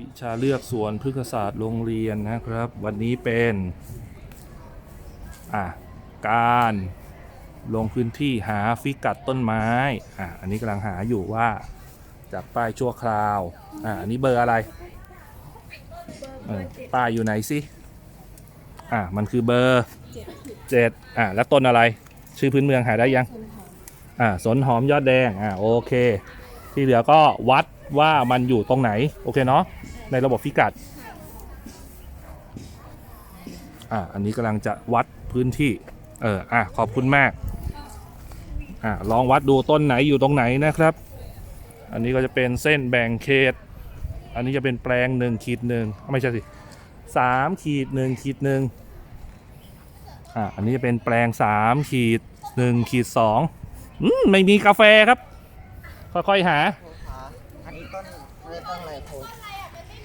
วิชาเลือกสวนพฤกษศาสตร์โรงเรียนนะครับ วันนี้เป็นอะการลงพื้นที่หาฟิกัดต้นไม้อะอันนี้กำลังหาอยู่ว่าจากป้ายชั่วคราวอะอันนี้เบอร์อะไรเออป้ายอยู่ไหนสิอะมันคือเบอร์เจ็ดอะแล้วต้นอะไร ชื่อพื้นเมืองหาได้ยังอะสนหอมยอดแดงอะโอเค ที่เหลือก็วัด ว่ามันอยู่ตรงไหน โอเคเนาะในระบบฟิกัดอะอันนี้กำลังจะวัดพื้นที่ เอออะขอบคุณมากอะลองวัดดูต้นไหนอยู่ตรงไหนนะครับ อันนี้ก็จะเป็นเส้นแบ่งเขต อันนี้จะเป็นแปลงหนึ่งขีดหนึ่งไม่ใช่สิสามขีดหนึ่งขีดหนึ่งอะอันนี้จะเป็นแปลงสามขีดหนึ่งขีดสองอืมไม่มีกาแฟครับ ค่อยๆหา ต้นต้นอะไรโพส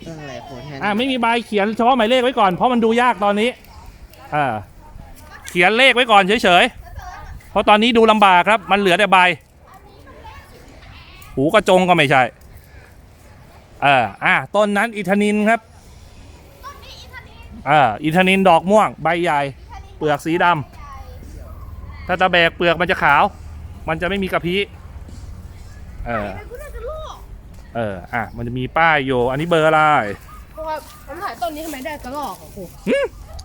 ต้นอะไรโพสแทนอ่าไม่มีใบเขียนเฉพาะหมายเลขไว้ก่อนเพราะมันดูยากตอนนี้อ่าเขียนเลขไว้ก่อนเฉยๆเพราะตอนนี้ดูลำบากครับ มันเหลือแต่ใบหูกระจงก็ไม่ใช่เอออ่าต้นนั้นอิทานินครับอ่าอิทานินดอกม่วง ใบใหญ่ เปลือกสีดำถ้าตะแบกเปลือกมันจะขาว มันจะไม่มีกระพี้เออ เออ อะ มันจะมีป้ายอยู่อันนี้เบอร์อะไรเพราะว่าผมถ่ายต้นนี้ทำไมได้กระรอกอะครู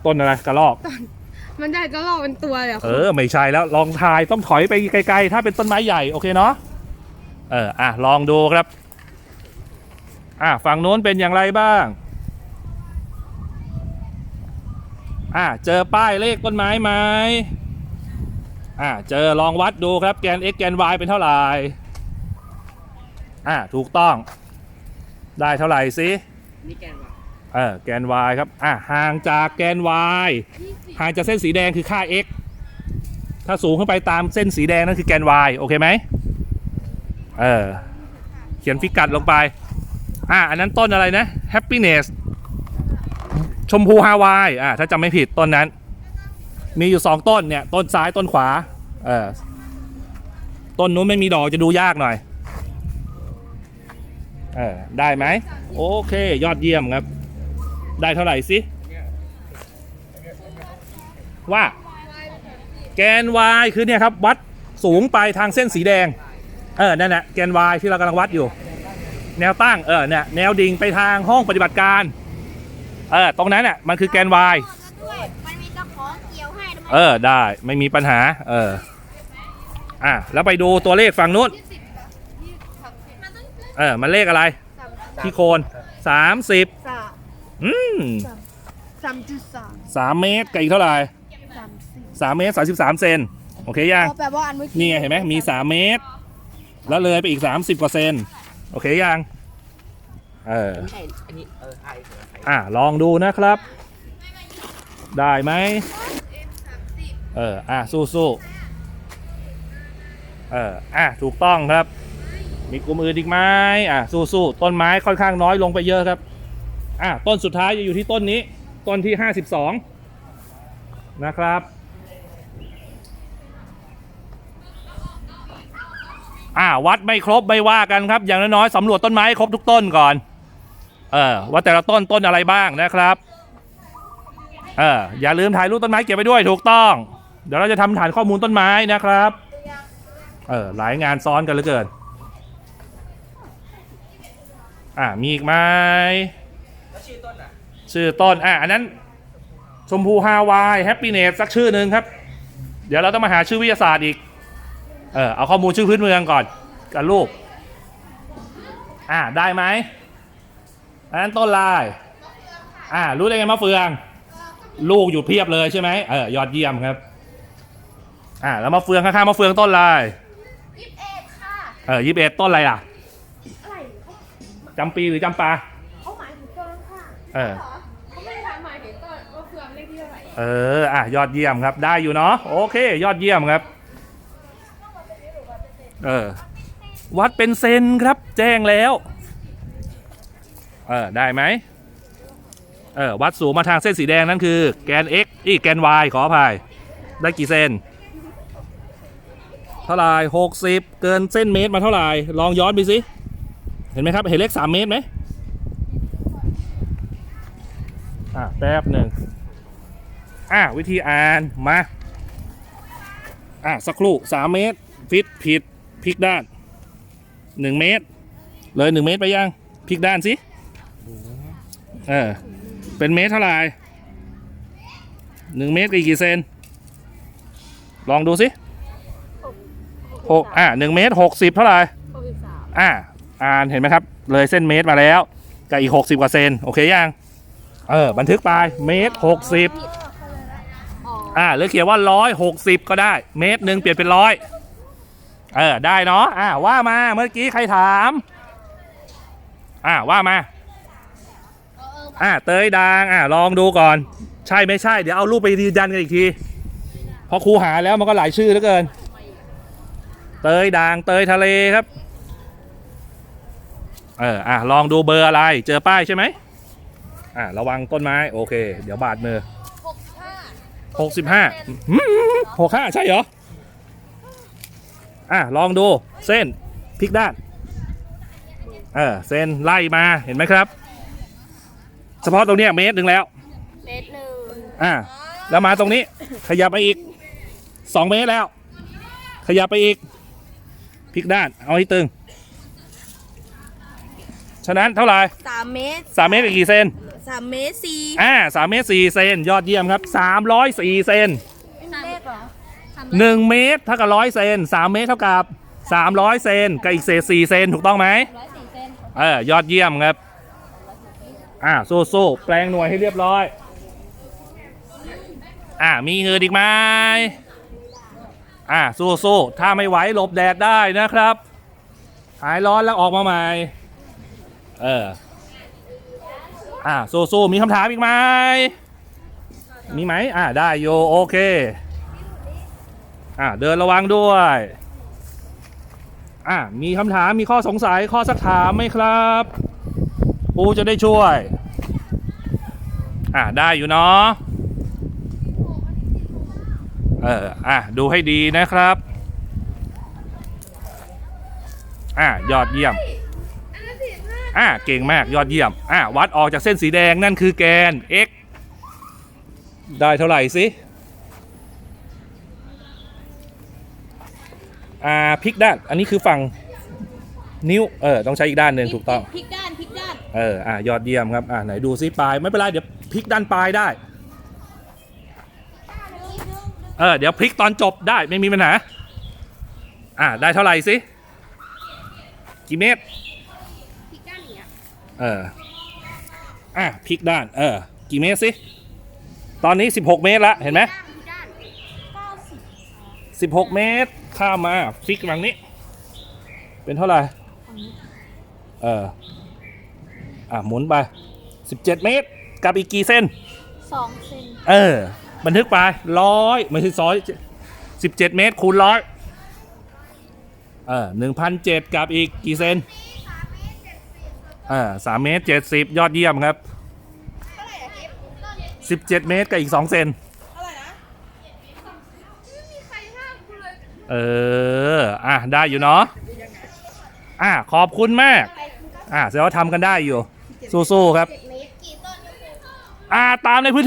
ต้นอะไรกระรอก มันได้กระรอกเป็นตัวเลยอะคเอรูอ ไม่ใช่แล้ว ลองทายต้องถอยไปไกลๆ ถ้าเป็นต้นไม้ใหญ่ โอเคเนาะ เออ อะ ลองดูครับ อะ ฝั่งโน้นเป็นอย่างไรบ้าง อะ เจอป้ายเลขต้นไม้ไหมอะ เจอลองวัดดูครับ แกน x แกน y เป็นเท่าไหร่ อะถูกต้อง ได้เท่าไหร่สินี่แกนว่าเออแกน y ครับอะห่างจากแกน y ห่างจากเส้นสีแดงคือค่า x ถ้าสูงขึ้นไปตามเส้นสีแดงนั่นคือแกน y โอเคไหมเออเขียนฟิกัดลงไปอะอันนั้นต้นอะไรนะ happiness ชมพูฮาวายอะถ้าจำไม่ผิดต้นนั้น มีอยู่สองต้นเนี่ย ต้นซ้ายต้นขวาเออต้นนู้นไม่มีดอกจะดูยากหน่อย เออได้ไหมโอเค ยอดเยี่ยมครับ ได้เท่าไหร่สิว่า แกน y คือเนี่ยครับ วัดสูงไปทางเส้นสีแดง เออนั่นแหละแกน y ที่เรากำลังวัดอยู่ แนวตั้งเออเนี่ยแนวดิ่งไปทางห้องปฏิบัติการ เออตรงนั้นอะมันคือแกน y ด้วยมันมีเจ้าขอเกี่ยวให้เออได้ไม่มีปัญหา เอออะแล้วไปดูตัวเลขฝั่งนู้น เออมันเลขอะไรที่โคน30สามอืมสามจุดสามสามเมตรกับอีกเท่าไหร่สามสี่สามเมตรสามสิบสามเซนโอเคยังอ๋อแปลว่าอันเมื่อกี้นี่ไงเห็นไหมมีสามเมตร แล้วเลยไปอีกสามสิบกว่าเซนโอเคยังเออใช่อันนี้เออไอเออไออะลองดูนะครับ ได้ไหมเอออะสู้สู้เอออะถูกต้องครับ มีกลุ่มอื่นอีกไหมอะสู้สู้ต้นไม้ค่อนข้างน้อยลงไปเยอะครับอะต้นสุดท้ายจะอยู่ที่ต้นนี้ ต้นที่ห้าสิบสองนะครับอ่าวัดไม่ครบไม่ว่ากันครับ อย่างน้อยๆสำรวจต้นไม้ครบทุกต้นก่อน เออว่าแต่ละต้นต้นอะไรบ้างนะครับเอออย่าลืมถ่ายรูปต้นไม้เก็บไว้ด้วยถูกต้อง เดี๋ยวเราจะทำฐานข้อมูลต้นไม้นะครับ เออหลายงานซ้อนกันเหลือเกิน อ่ามีอีกไหมแล้วชื่อต้นอะชื่อต้นอะอันนั้น ชมพูฮาวายแฮปปี้เนสสักชื่อหนึ่งครับ เดี๋ยวเราต้องมาหาชื่อวิทยาศาสตร์อีก เออเอาข้อมูลชื่อพื้นเมืองก่อนกับรูปอ่าได้ไหมอันนั้นต้นลายอ่ารู้ได้ไงมะเฟือง ลูกอยู่เพียบเลยใช่ไหมเออยอดเยี่ยมครับอ่าแล้วมะเฟืองข้างๆมะเฟืองต้นลายยี่สิบเอ็ดค่ะเออยี่สิบเอ็ดต้นอะไรอะอะไร จำปีหรือจำปา เขาหมายถึงต้นค่ะเออเขาไม่ได้ถามหมายถึงต้นว่าเฟืองเลขที่เท่าไหร่เออ อะ ยอดเยี่ยมครับ ได้อยู่เนาะ โอเค ยอดเยี่ยมครับ เออ วัดเป็นเซนครับ แจ้งแล้ว เออ ได้ไหม เออ วัดสูงมาทางเส้นสีแดงนั่นคือ แกน x อีกแกน y ขออภัย ได้กี่เซน เท่าไหร่หกสิบเกินเส้นเมตรมาเท่าไหร่ ลองย้อนไปสิ เห็นไหมครับ เห็นเลขสามเมตรไหมอะแป๊บหนึ่งอะวิธีอ่านมาอะสักครู่สามเมตรฟิตผิดพลิกด้านหนึ่งเมตร เลยหนึ่งเมตรไปยังพลิกด้านสิเออเป็นเมตรเท่าไหร่หนึ่งเมตรกี่เซนลองดูสิหกอะหนึ่งเมตรหกสิบเท่าไหร่หกสิบสามอ่า อ่านเห็นไหมครับ เลยเส้นเมตรมาแล้วกับอีก 60 กว่าเซนโอเคยังเออบันทึกไปเมตร 60อ๋ออ่าหรือเขียนว่าร้อยหกสิบก็ได้ เมตรหนึ่งเปลี่ยนเป็นร้อยเออได้เนาะอ่าว่ามาเมื่อกี้ใครถาม อ่าว่ามาอ่าเตยดางอ่าลองดูก่อน ใช่ไม่ใช่ เดี๋ยวเอารูปไปยืนยันกันอีกทีเพอครูหาแล้วมันก็หลายชื่อเหลือเกิน เตยด่างเตยทะเลครับ เอออะลองดูเบอร์อะไร เจอป้ายใช่ไหมอะระวังต้นไม้โอเค เดี๋ยวบาดมือหกสิบห้าหกห้าใช่เหรออะลองดูเส้นพลิกด้านเออเส้นไล่มาเห็นไหมครับ เฉพาะตรงเนี้ยเมตรหนึ่งแล้ว เมตรหนึ่งอะแล้วมาตรงนี้ขยับไปอีกสองเมตรแล้ว ขยับไปอีกพลิกด้านเอาให้ตึง ฉะนั้นเท่าไหร่สามเมตรสามเมตรกับกี่เซนสามเมตรสี่อ่าสามเมตรสี่เซนยอดเยี่ยมครับสามร้อยสี่เซนเลขเหรอหนึ่งเมตรเท่ากับร้อยเซนสามเมตรเท่ากับสามร้อยเซนกับอีกเศษสี่เซนถูกต้องไหมเออยอดเยี่ยมครับ อ่าสู้สู้ๆแปลงหน่วยให้เรียบร้อย อ่ามีเงินอีกไหมอ่าสู้สู้ๆถ้าไม่ไหวหลบแดดได้นะครับหายร้อนแล้วออกมาใหม่ เออ อ่าสู้สู้ๆมีคำถามอีกไหมมีไหมอ่าได้โยโอเค อ่าเดินระวังด้วย อ่ามีคำถามมีข้อสงสัยข้อสักถามไหมครับปูจะได้ช่วย อ่าได้อยู่เนาะเอออะดูให้ดีนะครับ อะยอดเยี่ยม อะเก่งมากยอดเยี่ยมอะวัดออกจากเส้นสีแดงนั่นคือแกน x ได้เท่าไหร่สิอ่าพลิกด้านอันนี้คือฝั่งนิ้วเออต้องใช้อีกด้านหนึ่งถูกต้องพลิกด้านพลิกด้านเอออะยอดเยี่ยมครับอะไหนดูซิปลายไม่เป็นไรเดี๋ยวพลิกด้านปลายได้เออเดี๋ยวพลิกตอนจบได้ไม่มีปัญหาอะได้เท่าไหร่สิกี่เมตร พลิกด้านอย่าง เงี้ยเออ อะพลิกด้าน เออ กี่เมตรสิ ตอนนี้ 16 เมตรละ เห็นไหมด้านพลิกด้านเก้าสิบ16 เมตร ข้ามมาพลิกฝั่งนี้ เป็นเท่าไหร่ เออ อะ หมุนไป 17 เมตร กับอีกกี่เส้น สองเซนเออ บันทึกไปร้อยไม่ใช่ซอยสิบเจ็ดเมตรคูณร้อยเออหนึ่งพันเจ็ดกับอีกกี่เซนเออสามเมตรเจ็ดสิบยอดเยี่ยมครับสิบเจ็ดเมตรกับอีกสองเซนเออ อะ ได้อยู่เนาะ อะ ขอบคุณมาก อะแสดงว่าทำกันได้อยู่ สู้ๆ ครับเมตรกี่ต้น อ่า ตามในพื้นที่